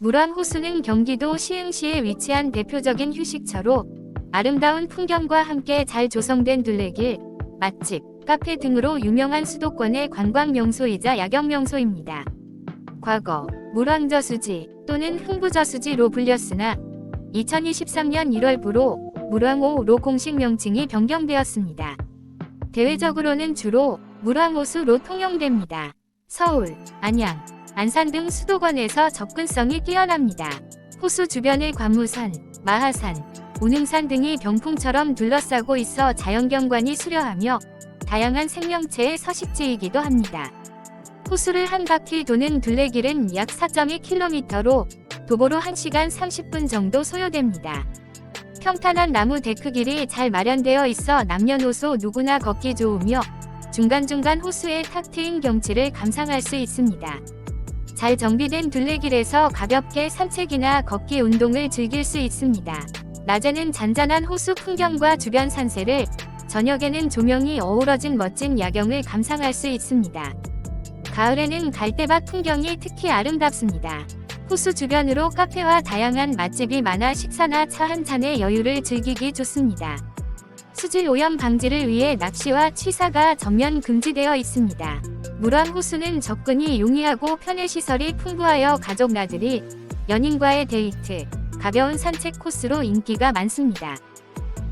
물왕 호수는 경기도 시흥시에 위치한 대표적인 휴식처로 아름다운 풍경과 함께 잘 조성된 둘레길, 맛집, 카페 등으로 유명한 수도권의 관광 명소이자 야경 명소입니다. 과거 물왕저수지 또는 흥부저수지로 불렸으나 2023년 1월부로 물왕호로 공식 명칭이 변경되었습니다. 대외적으로는 주로 물왕호수로 통용됩니다. 서울, 안양, 안산 등 수도권에서 접근성이 뛰어납니다. 호수 주변의 관무산, 마하산, 운흥산 등이 병풍처럼 둘러싸고 있어 자연경관이 수려하며 다양한 생명체의 서식지이기도 합니다. 호수를 한 바퀴 도는 둘레길은 약 4.2km로 도보로 1시간 30분 정도 소요됩니다. 평탄한 나무 데크 길이 잘 마련되어 있어 남녀노소 누구나 걷기 좋으며 중간중간 호수의 탁 트인 경치를 감상할 수 있습니다. 잘 정비된 둘레길에서 가볍게 산책이나 걷기 운동을 즐길 수 있습니다. 낮에는 잔잔한 호수 풍경과 주변 산세를, 저녁에는 조명이 어우러진 멋진 야경을 감상할 수 있습니다. 가을에는 갈대밭 풍경이 특히 아름답습니다. 호수 주변으로 카페와 다양한 맛집이 많아 식사나 차 한 잔의 여유를 즐기기 좋습니다. 수질 오염 방지를 위해 낚시와 취사가 전면 금지되어 있습니다. 물왕 호수는 접근이 용이하고 편의시설이 풍부하여 가족 나들이, 연인과의 데이트, 가벼운 산책 코스로 인기가 많습니다.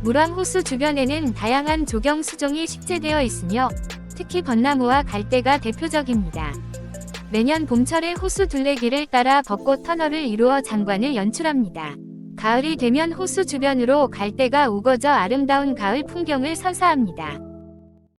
물왕 호수 주변에는 다양한 조경 수종이 식재되어 있으며 특히 벚나무와 갈대가 대표적입니다. 매년 봄철에 호수 둘레길을 따라 벚꽃 터널을 이루어 장관을 연출합니다. 가을이 되면 호수 주변으로 갈대가 우거져 아름다운 가을 풍경을 선사합니다.